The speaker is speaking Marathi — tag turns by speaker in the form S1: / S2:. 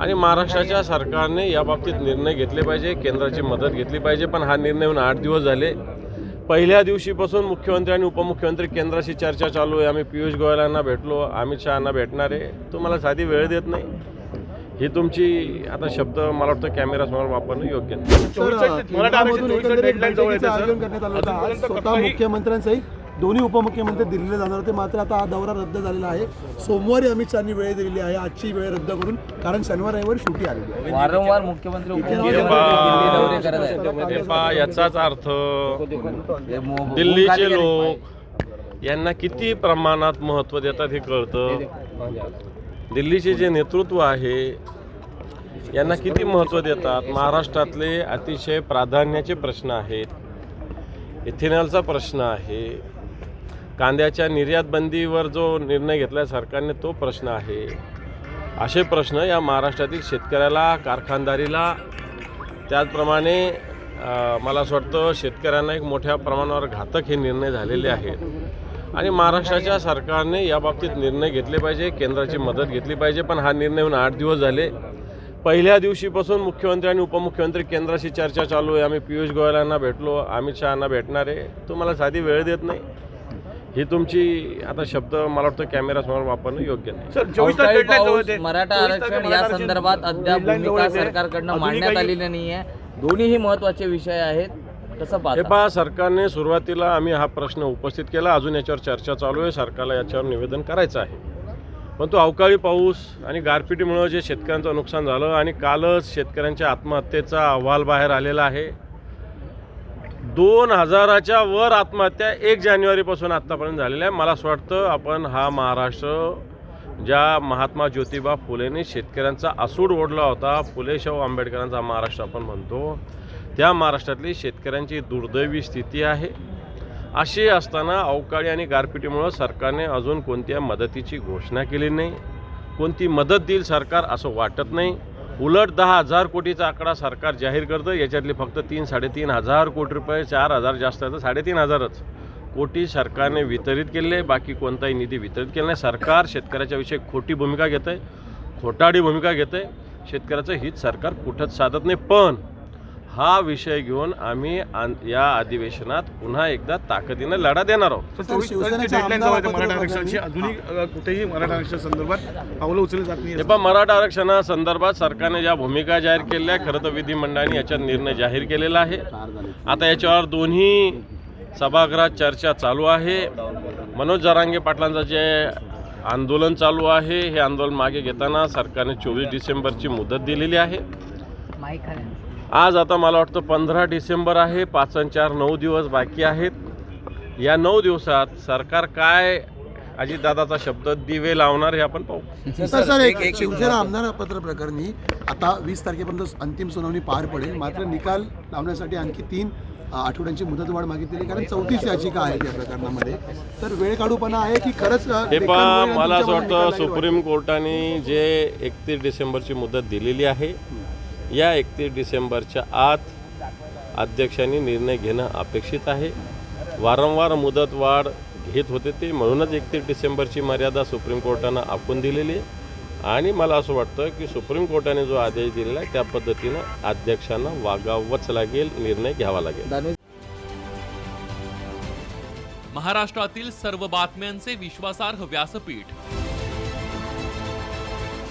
S1: आणि महाराष्ट्राच्या सरकारने याबाबतीत निर्णय घेतले पाहिजे केंद्राची मदत घेतली पाहिजे. पण हा निर्णय होऊन आठ दिवस झाले. पहिल्या दिवशीपासून मुख्यमंत्री आणि उपमुख्यमंत्री केंद्राशी चर्चा चालू आहे. आम्ही पियुष गोयलांना भेटलो अमित शहाना भेटणार आहे. तुम्हाला साधी वेळ देत नाही. ही तुमची आता शब्द मला वाटतं कॅमेरासमोर वापरणं योग्य नाही.
S2: मुख्यमंत्र्यांसहित दोन्ही उपमुख्यमंत्री दिल्लीला जाणार होते. मात्र आता हा दौरा रद्द झालेला आहे. सोमवारी अमित शहानी वेळ दिलेली आहे. आजची वेळ रद्द करून कारण शनिवार रविवारी सुट्टी आलेली आहे.
S3: वारंवार मुख्यमंत्री
S1: याचाच अर्थ दिल्लीचे. लोक. यांना किती प्रमाणात महत्त्व देतात हे कळतं? दिल्लीचे जे नेतृत्व आहे यांना किती महत्त्व देतात? महाराष्ट्रातले अतिशय प्राधान्याचे प्रश्न आहेत. इथेनॉलचा प्रश्न आहे. कांद्याच्या निर्यातबंदीवर जो निर्णय घेतला सरकारने तो प्रश्न आहे. असे प्रश्न या महाराष्ट्रातील शेतकऱ्याला कारखानदारीला त्याचप्रमाणे मला असं वाटतं शेतकऱ्यांना एक मोठ्या प्रमाणावर घातक हे निर्णय झालेले आहेत. आणि महाराष्ट्राच्या सरकारने याबाबतीत निर्णय घेतले पाहिजे केंद्राची मदत घेतली पाहिजे पण हा निर्णय होऊन आठ दिवस झाले. पहिल्या दिवशीपासून मुख्यमंत्री आणि उपमुख्यमंत्री केंद्राशी चर्चा चालू आहे. आम्ही पियुष गोयलांना भेटलो अमित शहाना भेटणार. आहे तुम्हाला साधी वेळ देत नाही. ही तुमची आता शब्द मला वाटतं कॅमेरासमोर वापरणं योग्य नाही.
S3: अवकाळी पाऊस मराठा आरक्षण या संदर्भात अद्याप भूमिका सरकारकडनं मांडण्यात आलेली नाहीये. दोन्हीही महत्त्वाचे विषय आहेत. कसं
S1: हे
S3: पाहता
S1: पहा सरकारने सुरुवातीला आम्ही हा प्रश्न उपस्थित केला. अजून याच्यावर चर्चा चालू आहे. सरकारला याच्यावर निवेदन करायचं आहे. पण तो अवकाळी पाऊस आणि गारपिटीमुळं जे शेतकऱ्यांचं नुकसान झालं आणि कालच शेतकऱ्यांच्या आत्महत्येचा अहवाल बाहेर आलेला आहे. दोन हजाराच्या वर आत्महत्या एक जानेवारीपासून आत्तापर्यंत झालेल्या आहे. मला असं वाटतं आपण हा महाराष्ट्र ज्या महात्मा ज्योतिबा फुलेने शेतकऱ्यांचा आसूड ओढला होता फुले शाहू आंबेडकरांचा महाराष्ट्र आपण म्हणतो त्या महाराष्ट्रातली शेतकऱ्यांची दुर्दैवी स्थिती आहे. अशी असताना अवकाळी आणि गारपिटीमुळं सरकारने अजून कोणत्या मदतीची घोषणा केली नाही कोणती मदत देईल सरकार असं वाटत नाही. उलट दहा हजार कोटीचा आकडा सरकार जाहीर करतं. याच्यातले फक्त तीन साडेतीन हजार कोटी रुपये चार हजार जास्त आहे तर साडेतीन हजारच कोटी सरकारने वितरित केले बाकी कोणताही निधी वितरित केला नाही. सरकार शेतकऱ्याच्या विषयी खोटी भूमिका घेतं आहे खोटाडी भूमिका घेतं आहे शेतकऱ्याचं हित सरकार कुठंच साधत नाही. पण हा विषय घेऊन आम्ही या अधिवेशनात पुन्हा एकदा ताकदीनं लढा देणार आहोत.
S4: मराठा आरक्षणाची. अजूनही कुठेही मराठा आरक्षण संदर्भात पावलं उचलली जात नाही
S1: हे पण मराठा आरक्षणासंदर्भात सरकारने ज्या भूमिका जाहीर केल्या खरं तर विधिमंडळाने याच्यात निर्णय जाहीर केलेला आहे. आता याच्यावर दोन्ही सभागृहात चर्चा चालू आहे. मनोज जरांगे पाटलांचं जे आंदोलन चालू आहे हे आंदोलन मागे घेताना सरकारने चोवीस डिसेंबरची मुदत दिलेली आहे. आज आता मला वाटतं पंधरा डिसेंबर आहे पाच आणि चार नऊ दिवस बाकी आहेत. या नऊ दिवसात सरकार काय अजितदादाचा शब्द दिवे लावणार हे आपण पाहू.
S2: सर सर एक शिवसेना आमदार पत्र प्रकरणी. आता वीस तारखेपर्यंत अंतिम सुनावणी पार पडेल. मात्र निकाल लावण्यासाठी आणखी तीन आठवड्यांची मुदतवाढ मागितलेली कारण चौतीस याचिका आहेत या प्रकरणामध्ये. तर वेळ काढूपणा आहे की खरंच
S1: हे पहा मला असं वाटतं सुप्रीम कोर्टाने जे एकतीस डिसेंबरची मुदत दिलेली आहे या एकतीस डिसेंबरच्या आत अध्यक्षांनी निर्णय घेणं अपेक्षित आहे. वारंवार मुदतवाढ घेत होते ते म्हणूनच एकतीस डिसेंबरची मर्यादा सुप्रीम कोर्टानं आखून दिलेली आहे. आणि मला असं वाटतं की सुप्रीम कोर्टाने जो आदेश दिलेला आहे त्या पद्धतीनं अध्यक्षांना वागावंच लागेल निर्णय घ्यावा लागेल.
S5: महाराष्ट्रातील सर्व बातम्यांचे विश्वासार्ह व्यासपीठ